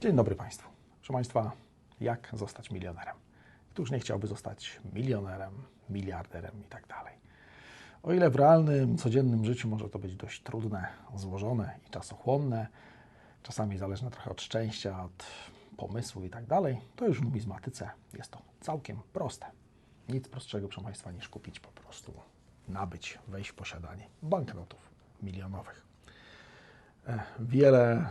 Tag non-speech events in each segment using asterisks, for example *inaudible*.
Dzień dobry Państwu. Proszę Państwa, jak zostać milionerem? Któż nie chciałby zostać milionerem, miliarderem i tak dalej? O ile w realnym, codziennym życiu może to być dość trudne, złożone i czasochłonne, czasami zależne trochę od szczęścia, od pomysłu i tak dalej, to już w numizmatyce jest to całkiem proste. Nic prostszego, proszę Państwa, niż kupić po prostu, nabyć, wejść w posiadanie banknotów milionowych. E, Wiele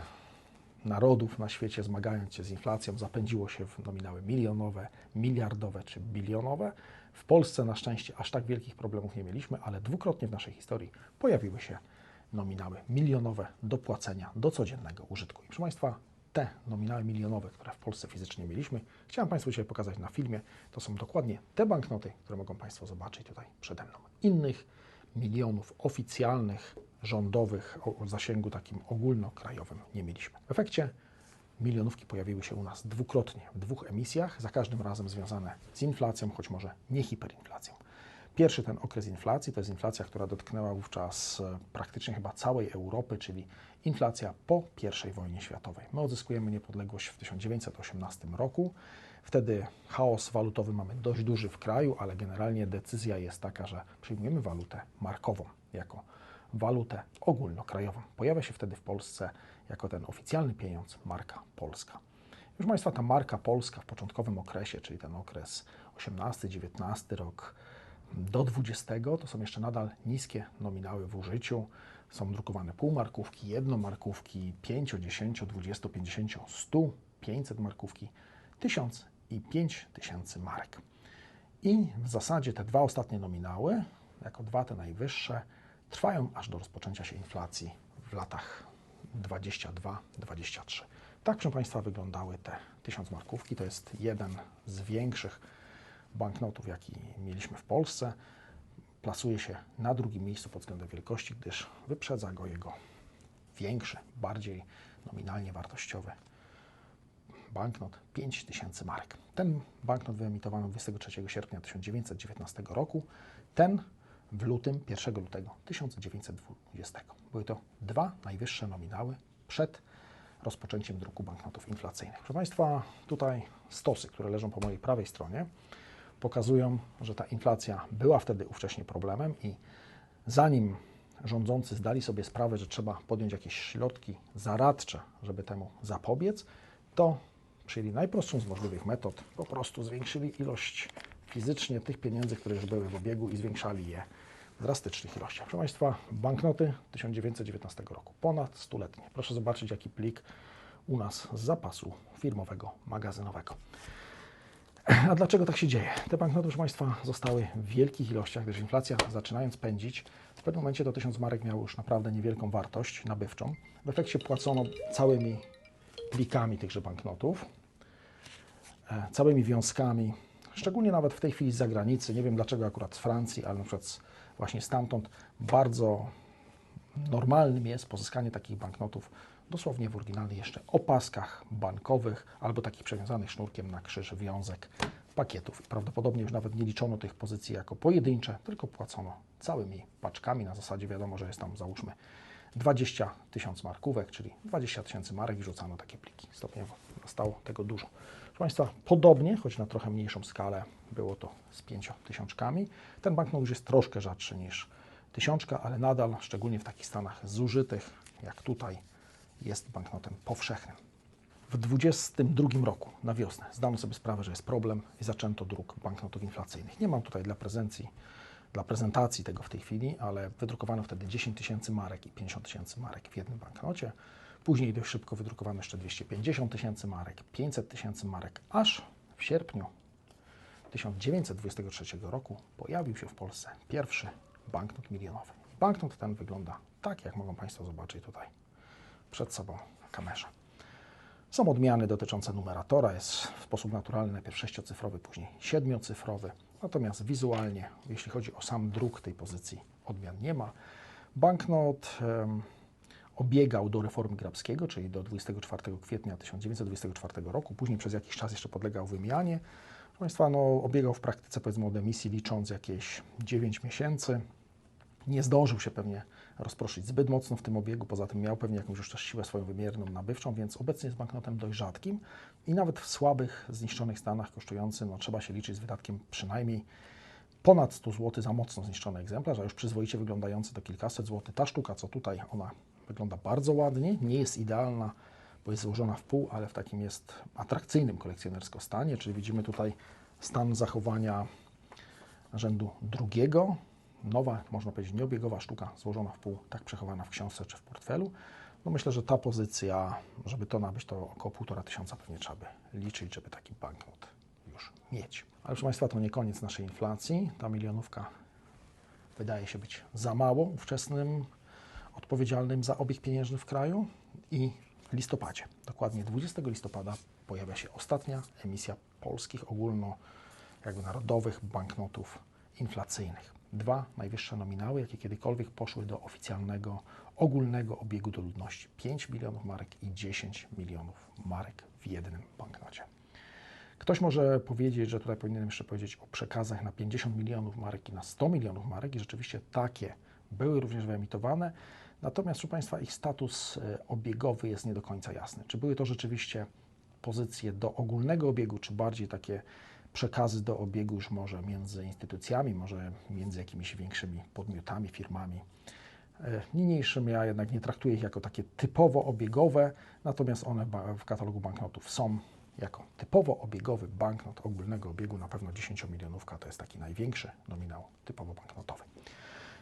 narodów na świecie, zmagając się z inflacją, zapędziło się w nominały milionowe, miliardowe czy bilionowe. W Polsce na szczęście aż tak wielkich problemów nie mieliśmy, ale dwukrotnie w naszej historii pojawiły się nominały milionowe do płacenia do codziennego użytku. I proszę Państwa, te nominały milionowe, które w Polsce fizycznie mieliśmy, chciałem Państwu dzisiaj pokazać na filmie. To są dokładnie te banknoty, które mogą Państwo zobaczyć tutaj przede mną. Innych milionów oficjalnych, rządowych o zasięgu takim ogólnokrajowym nie mieliśmy. W efekcie milionówki pojawiły się u nas dwukrotnie, w dwóch emisjach, za każdym razem związane z inflacją, choć może nie hiperinflacją. Pierwszy ten okres inflacji to jest inflacja, która dotknęła wówczas e, praktycznie chyba całej Europy, czyli inflacja po I wojnie światowej. My odzyskujemy niepodległość w 1918 roku. Wtedy chaos walutowy mamy dość duży w kraju, ale generalnie decyzja jest taka, że przyjmujemy walutę markową jako walutę ogólnokrajową. Pojawia się wtedy w Polsce jako ten oficjalny pieniądz marka polska. Proszę Państwa, ta marka polska w początkowym okresie, czyli ten okres 18-19 rok do 20, to są jeszcze nadal niskie nominały w użyciu. Są drukowane półmarkówki, jednomarkówki, 5, 10, 20, 50, 100, 500 markówki, 1000 i 5000 marek. I w zasadzie te dwa ostatnie nominały, jako dwa te najwyższe, trwają aż do rozpoczęcia się inflacji w latach 22-23. Tak, proszę Państwa, wyglądały te 1000 markówki. To jest jeden z większych banknotów, jaki mieliśmy w Polsce. Plasuje się na drugim miejscu pod względem wielkości, gdyż wyprzedza go jego większy, bardziej nominalnie wartościowy banknot 5000 marek. Ten banknot wyemitowano 23 sierpnia 1919 roku, ten w lutym, 1 lutego 1920. Były to dwa najwyższe nominały przed rozpoczęciem druku banknotów inflacyjnych. Proszę Państwa, tutaj stosy, które leżą po mojej prawej stronie, pokazują, że ta inflacja była wtedy ówcześnie problemem i zanim rządzący zdali sobie sprawę, że trzeba podjąć jakieś środki zaradcze, żeby temu zapobiec, to przyjęli najprostszą z możliwych metod, po prostu zwiększyli ilość fizycznie tych pieniędzy, które już były w obiegu i zwiększali je w drastycznych ilościach. Proszę Państwa, banknoty 1919 roku, ponad stuletnie. Proszę zobaczyć, jaki plik u nas z zapasu firmowego, magazynowego. A dlaczego tak się dzieje? Te banknoty, proszę Państwa, zostały w wielkich ilościach, gdyż inflacja zaczynając pędzić, w pewnym momencie to 1000 marek miało już naprawdę niewielką wartość nabywczą. W efekcie płacono całymi plikami tychże banknotów, e, całymi wiązkami, szczególnie nawet w tej chwili z zagranicy, nie wiem dlaczego akurat z Francji, ale na przykład właśnie stamtąd, bardzo normalnym jest pozyskanie takich banknotów dosłownie w oryginalnych jeszcze opaskach bankowych albo takich przewiązanych sznurkiem na krzyż wiązek pakietów. Prawdopodobnie już nawet nie liczono tych pozycji jako pojedyncze, tylko płacono całymi paczkami. Na zasadzie wiadomo, że jest tam załóżmy 20 tysięcy markówek, czyli 20 tysięcy marek i rzucano takie pliki. Stopniowo zostało tego dużo. Proszę Państwa, podobnie, choć na trochę mniejszą skalę, było to z 5 tysiączkami. Ten banknot już jest troszkę rzadszy niż tysiączka, ale nadal, szczególnie w takich stanach zużytych, jak tutaj, jest banknotem powszechnym. W 22 roku, na wiosnę, zdano sobie sprawę, że jest problem i zaczęto druk banknotów inflacyjnych. Nie mam tutaj dla prezencji, dla prezentacji tego w tej chwili, ale wydrukowano wtedy 10 tysięcy marek i 50 tysięcy marek w jednym banknocie. Później dość szybko wydrukowano jeszcze 250 tysięcy marek, 500 tysięcy marek, aż w sierpniu 1923 roku pojawił się w Polsce pierwszy banknot milionowy. Banknot ten wygląda tak, jak mogą Państwo zobaczyć tutaj przed sobą na kamerze. Są odmiany dotyczące numeratora, jest w sposób naturalny najpierw sześciocyfrowy, później siedmiocyfrowy. Natomiast wizualnie, jeśli chodzi o sam druk tej pozycji, odmian nie ma. Banknot obiegał do reformy Grabskiego, czyli do 24 kwietnia 1924 roku. Później przez jakiś czas jeszcze podlegał wymianie. Proszę Państwa, no, obiegał w praktyce powiedzmy od emisji licząc jakieś 9 miesięcy. Nie zdążył się pewnie rozproszyć zbyt mocno w tym obiegu, poza tym miał pewnie jakąś już też siłę swoją wymierną, nabywczą, więc obecnie jest banknotem dość rzadkim i nawet w słabych, zniszczonych stanach kosztujący, no trzeba się liczyć z wydatkiem przynajmniej ponad 100 zł za mocno zniszczony egzemplarz, a już przyzwoicie wyglądający to kilkaset złotych. Ta sztuka, co tutaj, ona wygląda bardzo ładnie, nie jest idealna, bo jest złożona w pół, ale w takim jest atrakcyjnym kolekcjonersko stanie, czyli widzimy tutaj stan zachowania rzędu drugiego. Nowa, można powiedzieć, nieobiegowa sztuka złożona w pół, tak przechowana w książce czy w portfelu. No myślę, że ta pozycja, żeby to nabyć, to około półtora tysiąca pewnie trzeba by liczyć, żeby taki banknot już mieć. Ale proszę Państwa, to nie koniec naszej inflacji. Ta milionówka wydaje się być za mało ówczesnym odpowiedzialnym za obieg pieniężny w kraju i listopadzie, dokładnie 20 listopada pojawia się ostatnia emisja polskich ogólno jakby narodowych banknotów inflacyjnych. Dwa najwyższe nominały, jakie kiedykolwiek poszły do oficjalnego, ogólnego obiegu do ludności. 5 milionów marek i 10 milionów marek w jednym banknocie. Ktoś może powiedzieć, że tutaj powinienem jeszcze powiedzieć o przekazach na 50 milionów marek i na 100 milionów marek i rzeczywiście takie były również wyemitowane. Natomiast, proszę Państwa, ich status e, obiegowy jest nie do końca jasny. Czy były to rzeczywiście pozycje do ogólnego obiegu, czy bardziej takie przekazy do obiegu już może między instytucjami, może między jakimiś większymi podmiotami, firmami. E, niniejszym ja jednak nie traktuję ich jako takie typowo obiegowe, natomiast one w katalogu banknotów są jako typowo obiegowy banknot ogólnego obiegu, na pewno 10 milionówka to jest taki największy nominał typowo banknotowy.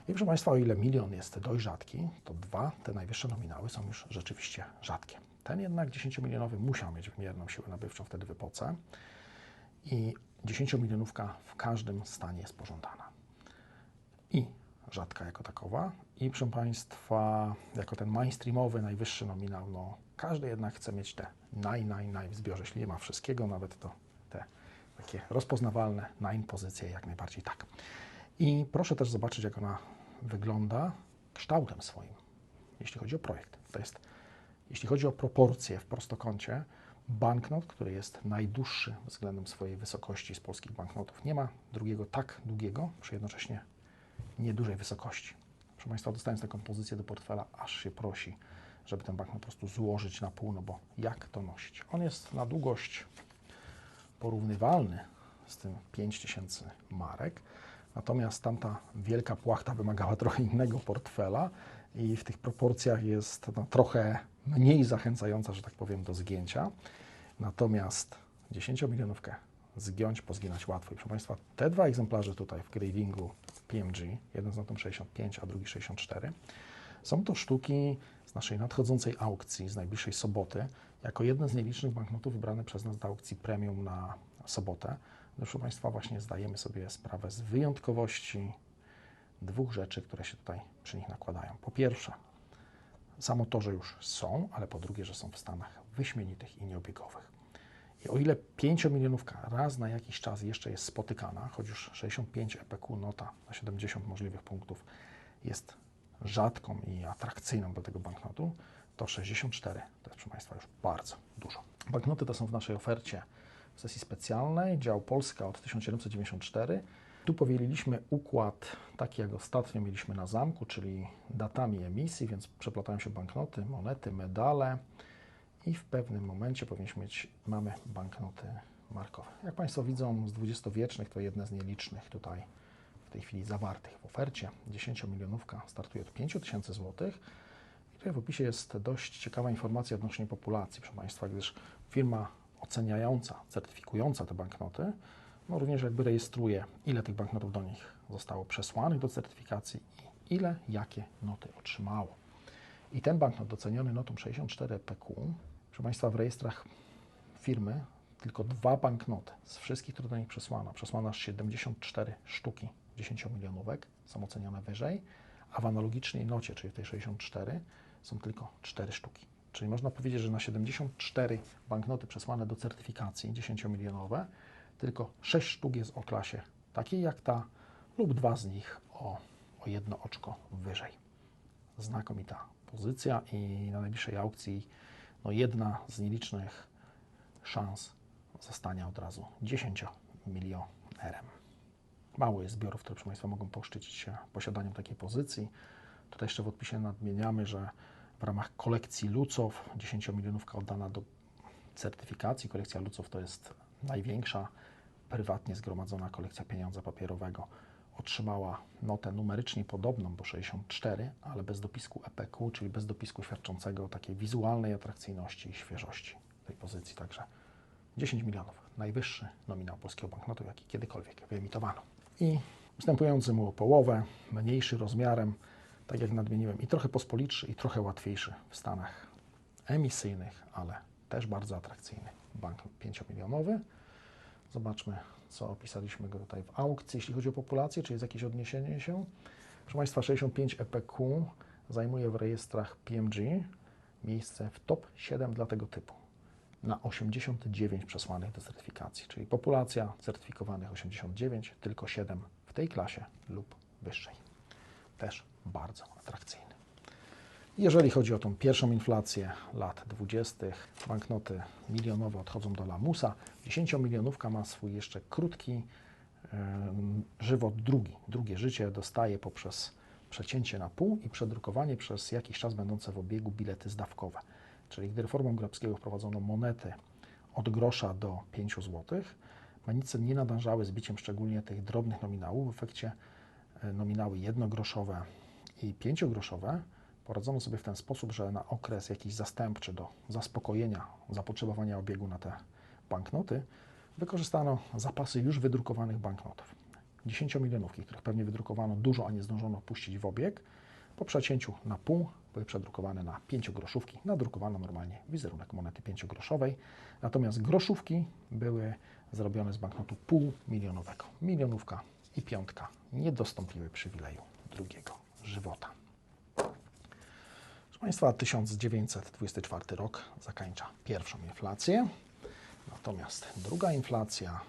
I proszę Państwa, o ile milion jest dość rzadki, to dwa te najwyższe nominały są już rzeczywiście rzadkie. Ten jednak 10-milionowy musiał mieć wymierną siłę nabywczą wtedy w epoce i 10-milionówka w każdym stanie jest pożądana. I rzadka jako takowa i proszę Państwa, jako ten mainstreamowy, najwyższy nominał, no każdy jednak chce mieć te naj, naj, naj w zbiorze, jeśli nie ma wszystkiego, nawet to te takie rozpoznawalne nine pozycje jak najbardziej tak. I proszę też zobaczyć, jak ona wygląda kształtem swoim, jeśli chodzi o projekt. To jest, jeśli chodzi o proporcje w prostokącie, banknot, który jest najdłuższy względem swojej wysokości z polskich banknotów. Nie ma drugiego tak długiego, przy jednocześnie niedużej wysokości. Proszę Państwa, dostając taką pozycję do portfela, aż się prosi, żeby ten banknot po prostu złożyć na pół, no bo jak to nosić? On jest na długość porównywalny z tym 5000 marek, Natomiast tamta wielka płachta wymagała *laughs* trochę innego portfela i w tych proporcjach jest no, trochę mniej zachęcająca, że tak powiem, do zgięcia. Natomiast 10-milionówkę zgiąć, pozginać łatwo. I proszę Państwa, te dwa egzemplarze tutaj w gravingu PMG, jeden z notą 65, a drugi 64, są to sztuki z naszej nadchodzącej aukcji z najbliższej soboty, jako jedne z nielicznych banknotów wybrane przez nas do aukcji premium na sobotę. Proszę Państwa, właśnie zdajemy sobie sprawę z wyjątkowości dwóch rzeczy, które się tutaj przy nich nakładają. Po pierwsze, samo to, że już są, ale po drugie, że są w stanach wyśmienitych i nieobiegowych. I o ile 5 milionówka raz na jakiś czas jeszcze jest spotykana, choć już 65 EPQ nota na 70 możliwych punktów jest rzadką i atrakcyjną do tego banknotu, to 64 to jest, proszę Państwa, już bardzo dużo. Banknoty to są w naszej ofercie sesji specjalnej, dział Polska od 1794. Tu powieliliśmy układ taki, jak ostatnio mieliśmy na zamku, czyli datami emisji, więc przeplatają się banknoty, monety, medale i w pewnym momencie powinniśmy mieć, mamy banknoty markowe. Jak Państwo widzą, z dwudziestowiecznych to jedne z nielicznych tutaj w tej chwili zawartych w ofercie. 10-milionówka startuje od 5000 zł. I tutaj w opisie jest dość ciekawa informacja odnośnie populacji, proszę Państwa, gdyż firma oceniająca, certyfikująca te banknoty, no również jakby rejestruje, ile tych banknotów do nich zostało przesłanych do certyfikacji i ile, jakie noty otrzymało. I ten banknot doceniony notą 64 PQ, proszę Państwa, w rejestrach firmy tylko dwa banknoty z wszystkich, które do nich przesłano, przesłano aż 74 sztuki 10-milionówek, są ocenione wyżej, a w analogicznej nocie, czyli w tej 64, są tylko 4 sztuki. Czyli można powiedzieć, że na 74 banknoty przesłane do certyfikacji 10-milionowe, tylko 6 sztuk jest o klasie takiej jak ta, lub dwa z nich o, o jedno oczko wyżej. Znakomita pozycja i na najbliższej aukcji no jedna z nielicznych szans zostania od razu 10 milionerem. Mało jest zbiorów, które, proszę Państwa, mogą poszczycić się posiadaniem takiej pozycji. Tutaj jeszcze w odpisie nadmieniamy, że w ramach kolekcji Lucow 10 milionówka oddana do certyfikacji. Kolekcja Lucow to jest największa prywatnie zgromadzona kolekcja pieniądza papierowego. Otrzymała notę numerycznie podobną, bo 64, ale bez dopisku EPQ, czyli bez dopisku świadczącego o takiej wizualnej atrakcyjności i świeżości tej pozycji. Także 10 milionów, najwyższy nominał polskiego banknotu, jaki kiedykolwiek wyemitowano. I ustępujący mu o połowę, mniejszy rozmiarem, tak jak nadmieniłem, i trochę pospolitszy, i trochę łatwiejszy w Stanach emisyjnych, ale też bardzo atrakcyjny banknot 5-milionowy. Zobaczmy, co opisaliśmy go tutaj w aukcji, jeśli chodzi o populację, czy jest jakieś odniesienie się. Proszę Państwa, 65 EPQ zajmuje w rejestrach PMG miejsce w top 7 dla tego typu na 89 przesłanych do certyfikacji, czyli populacja certyfikowanych 89, tylko 7 w tej klasie lub wyższej. Też bardzo atrakcyjny. Jeżeli chodzi o tą pierwszą inflację lat 20., banknoty milionowe odchodzą do lamusa. 10-milionówka ma swój jeszcze krótki żywot drugi. Drugie życie dostaje poprzez przecięcie na pół i przedrukowanie przez jakiś czas będące w obiegu bilety zdawkowe. Czyli gdy reformą Grabskiego wprowadzono monety od grosza do 5 zł, manice nie nadążały z biciem szczególnie tych drobnych nominałów. W efekcie e, nominały jednogroszowe i pięciogroszowe poradzono sobie w ten sposób, że na okres jakiś zastępczy do zaspokojenia zapotrzebowania obiegu na te banknoty wykorzystano zapasy już wydrukowanych banknotów. 10-milionówki, których pewnie wydrukowano dużo, a nie zdążono puścić w obieg, po przecięciu na pół były przedrukowane na 5 groszówki. Nadrukowano normalnie wizerunek monety 5 groszowej, natomiast groszówki były zrobione z banknotu półmilionowego. Milionówka i piątka nie dostąpiły przywileju drugiego żywota. Proszę Państwa, 1924 rok zakańcza pierwszą inflację, natomiast druga inflacja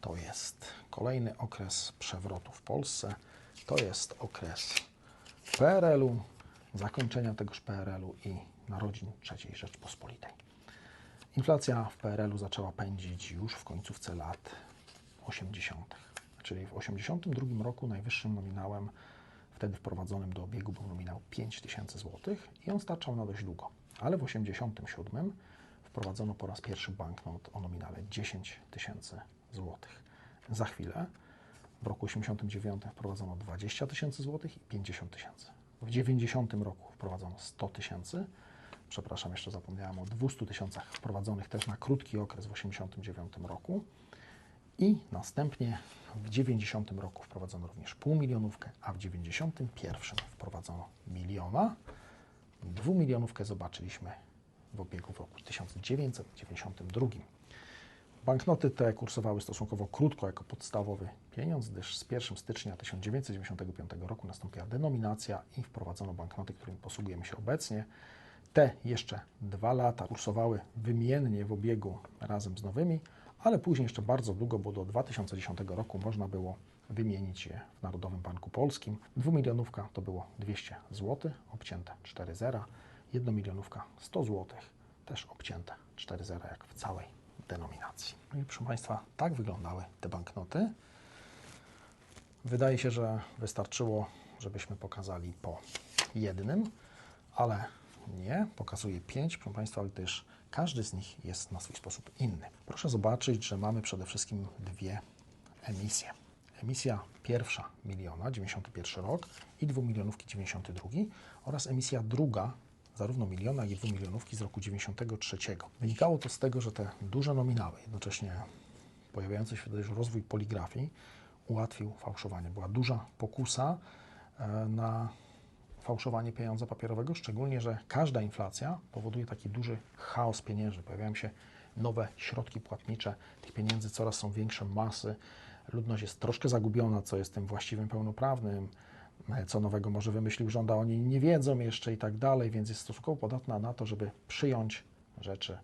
to jest kolejny okres przewrotu w Polsce, to jest okres PRL-u, zakończenia tegoż PRL-u i narodzin III Rzeczpospolitej. Inflacja w PRL-u zaczęła pędzić już w końcówce lat 80., czyli w 82 roku najwyższym nominałem wtedy wprowadzonym do obiegu był nominał 5000 zł i on starczał na dość długo. Ale w 87 wprowadzono po raz pierwszy banknot o nominale 10 tysięcy złotych. Za chwilę, w roku 89 wprowadzono 20 tysięcy złotych i 50 tysięcy. W 90 roku wprowadzono 100 tysięcy. Przepraszam, jeszcze zapomniałem o 200 tysiącach wprowadzonych też na krótki okres w 89 roku. I następnie w 90 roku wprowadzono również półmilionówkę, a w 91 wprowadzono miliona. Dwumilionówkę zobaczyliśmy w obiegu w roku 1992. Banknoty te kursowały stosunkowo krótko jako podstawowy pieniądz, gdyż z 1 stycznia 1995 roku nastąpiła denominacja i wprowadzono banknoty, którymi posługujemy się obecnie. Te jeszcze dwa lata kursowały wymiennie w obiegu razem z nowymi, ale później jeszcze bardzo długo, bo do 2010 roku można było wymienić je w Narodowym Banku Polskim. Dwumilionówka to było 200 zł, obcięte 4 zera. Jednomilionówka 100 zł, też obcięte 4 zera, jak w całej denominacji. No i proszę Państwa, tak wyglądały te banknoty. Wydaje się, że wystarczyło, żebyśmy pokazali po jednym, ale nie, pokazuję pięć, proszę Państwa, ale też każdy z nich jest na swój sposób inny. Proszę zobaczyć, że mamy przede wszystkim dwie emisje. Emisja pierwsza miliona, 91 rok i dwumilionówki 92 oraz emisja druga, zarówno miliona, jak i dwumilionówki z roku 93. Wynikało to z tego, że te duże nominały, jednocześnie pojawiający się też rozwój poligrafii, ułatwił fałszowanie. Była duża pokusa e, na fałszowanie pieniądza papierowego, szczególnie, że każda inflacja powoduje taki duży chaos pieniężny. Pojawiają się nowe środki płatnicze, tych pieniędzy coraz są większe masy, ludność jest troszkę zagubiona, co jest tym właściwym pełnoprawnym, e, co nowego może wymyślił rząd, a oni nie wiedzą jeszcze i tak dalej, więc jest stosunkowo podatna na to, żeby przyjąć rzeczy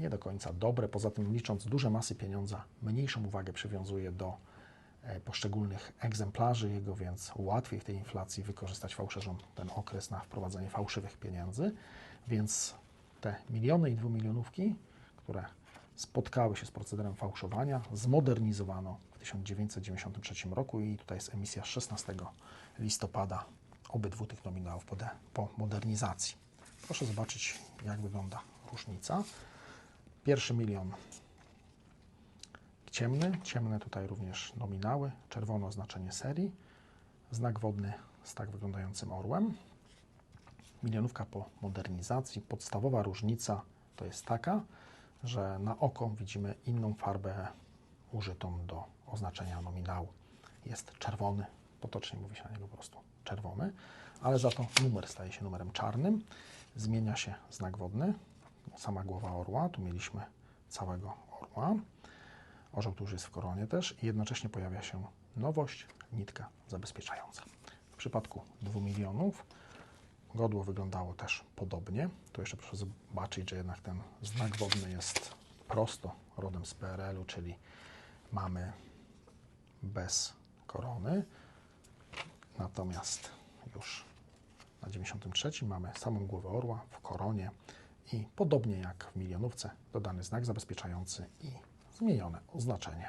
nie do końca dobre. Poza tym, licząc duże masy pieniądza, mniejszą uwagę przywiązuje do poszczególnych egzemplarzy jego, więc łatwiej w tej inflacji wykorzystać fałszerzom ten okres na wprowadzenie fałszywych pieniędzy. Więc te miliony i dwumilionówki, które spotkały się z procederem fałszowania, zmodernizowano w 1993 roku i tutaj jest emisja z 16 listopada obydwu tych nominałów po, de, po modernizacji. Proszę zobaczyć, jak wygląda różnica. Pierwszy milion ciemny, ciemne tutaj również nominały, czerwono oznaczenie serii, znak wodny z tak wyglądającym orłem. Milionówka po modernizacji. Podstawowa różnica to jest taka, że na oko widzimy inną farbę użytą do oznaczenia nominału. Jest czerwony, potocznie mówi się na niego po prostu czerwony, ale za to numer staje się numerem czarnym. Zmienia się znak wodny, sama głowa orła, tu mieliśmy całego orła. Orzeł już jest w koronie też i jednocześnie pojawia się nowość, nitka zabezpieczająca. W przypadku 2 milionów godło wyglądało też podobnie. Tu jeszcze proszę zobaczyć, że jednak ten znak wodny jest prosto rodem z PRL-u, czyli mamy bez korony. Natomiast już na 93 mamy samą głowę orła w koronie i podobnie jak w milionówce dodany znak zabezpieczający i zmienione oznaczenie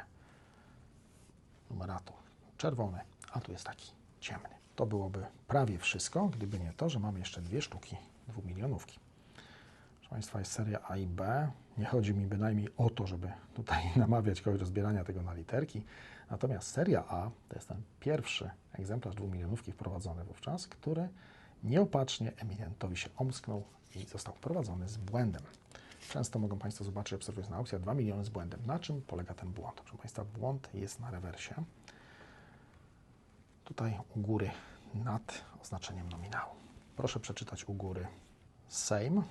numeratu czerwony, a tu jest taki ciemny. To byłoby prawie wszystko, gdyby nie to, że mamy jeszcze dwie sztuki dwumilionówki. Proszę Państwa, jest seria A i B. Nie chodzi mi bynajmniej o to, żeby tutaj *laughs* namawiać kogoś do zbierania tego na literki. Natomiast seria A to jest ten pierwszy egzemplarz dwumilionówki wprowadzony wówczas, który nieopatrznie eminentowi się omsknął i został wprowadzony z błędem. Często mogą Państwo zobaczyć, obserwując na aukcjach 2 miliony z błędem. Na czym polega ten błąd? Proszę Państwa, błąd jest na rewersie. Tutaj u góry nad oznaczeniem nominału. Proszę przeczytać u góry Sejm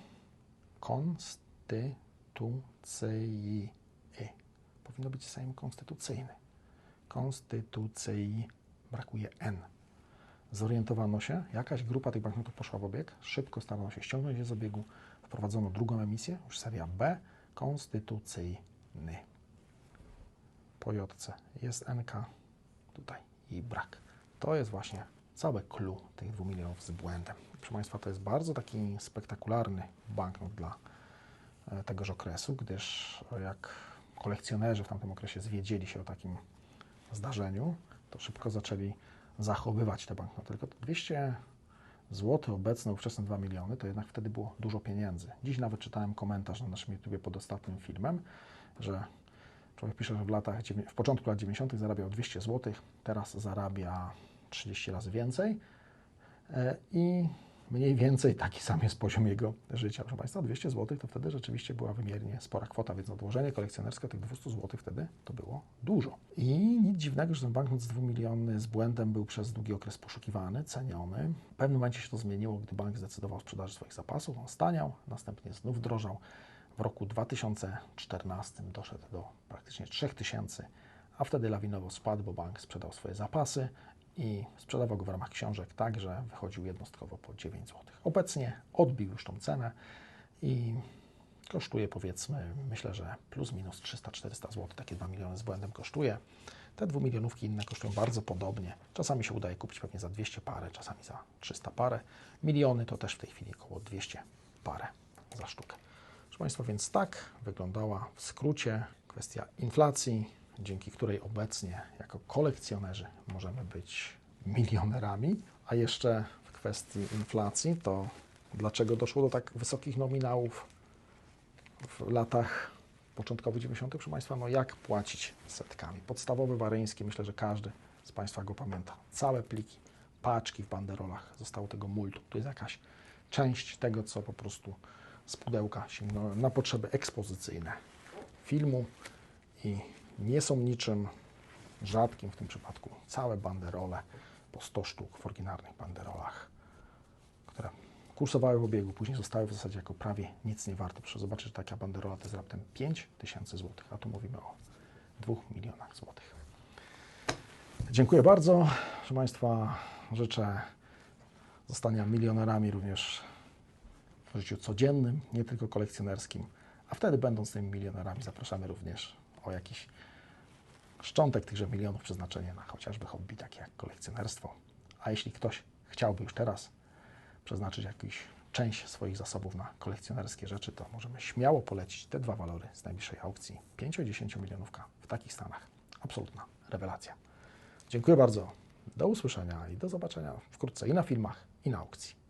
Konstytucyjny. Powinno być Sejm Konstytucyjny. Konstytucyjny. Brakuje N. Zorientowano się, jakaś grupa tych banknotów poszła w obieg, szybko starano się ściągnąć je z obiegu, wprowadzono drugą emisję, już seria B, konstytucyjny. Po jest NK, tutaj i brak. To jest właśnie całe clue tych 2 milionów z błędem. Proszę Państwa, to jest bardzo taki spektakularny banknot dla e, tegoż okresu, gdyż jak kolekcjonerzy w tamtym okresie zwiedzieli się o takim zdarzeniu, to szybko zaczęli zachowywać te banknoty. Tylko 200 zł obecne, ówczesne 2 miliony, to jednak wtedy było dużo pieniędzy. Dziś nawet czytałem komentarz na naszym YouTube pod ostatnim filmem, że człowiek pisze, że w, latach, w początku lat 90. zarabiał 200 zł, teraz zarabia 30 razy więcej e, i mniej więcej taki sam jest poziom jego życia. Proszę Państwa, 200 zł to wtedy rzeczywiście była wymiernie spora kwota, więc odłożenie kolekcjonerskie tych 200 zł wtedy to było dużo. I nic dziwnego, że ten banknot z 2 miliony z błędem był przez długi okres poszukiwany, ceniony. W pewnym momencie się to zmieniło, gdy bank zdecydował o sprzedaży swoich zapasów, on staniał, następnie znów drożał. W roku 2014 doszedł do praktycznie 3000, a wtedy lawinowo spadł, bo bank sprzedał swoje zapasy i sprzedawał go w ramach książek tak, że wychodził jednostkowo po 9 zł. Obecnie odbił już tą cenę i kosztuje powiedzmy, myślę, że plus minus 300-400 zł, takie 2 miliony z błędem kosztuje. Te dwumilionówki inne kosztują bardzo podobnie. Czasami się udaje kupić pewnie za 200 parę, czasami za 300 parę. Miliony to też w tej chwili około 200 parę za sztukę. Proszę Państwa, więc tak wyglądała w skrócie kwestia inflacji, dzięki której obecnie jako kolekcjonerzy możemy być milionerami. A jeszcze w kwestii inflacji, to dlaczego doszło do tak wysokich nominałów w latach początkowych 90., proszę Państwa, no jak płacić setkami? Podstawowy waryński, myślę, że każdy z Państwa go pamięta. Całe pliki, paczki w banderolach, zostało tego multu. To jest jakaś część tego, co po prostu z pudełka sięgnąłem na potrzeby ekspozycyjne filmu i nie są niczym rzadkim w tym przypadku całe banderole po 100 sztuk w oryginalnych banderolach, które kursowały w obiegu, później zostały w zasadzie jako prawie nic nie warte. Proszę zobaczyć, że taka banderola to jest raptem 5 tysięcy złotych, a tu mówimy o 2 milionach złotych. Dziękuję bardzo. Proszę Państwa, życzę zostania milionerami również w życiu codziennym, nie tylko kolekcjonerskim, a wtedy będąc tymi milionerami zapraszamy również o jakiś szczątek tychże milionów przeznaczenie na chociażby hobby takie jak kolekcjonerstwo. A jeśli ktoś chciałby już teraz przeznaczyć jakiś część swoich zasobów na kolekcjonerskie rzeczy, to możemy śmiało polecić te dwa walory z najbliższej aukcji 5-10 milionówka w takich stanach. Absolutna rewelacja. Dziękuję bardzo. Do usłyszenia i do zobaczenia wkrótce i na filmach, i na aukcji.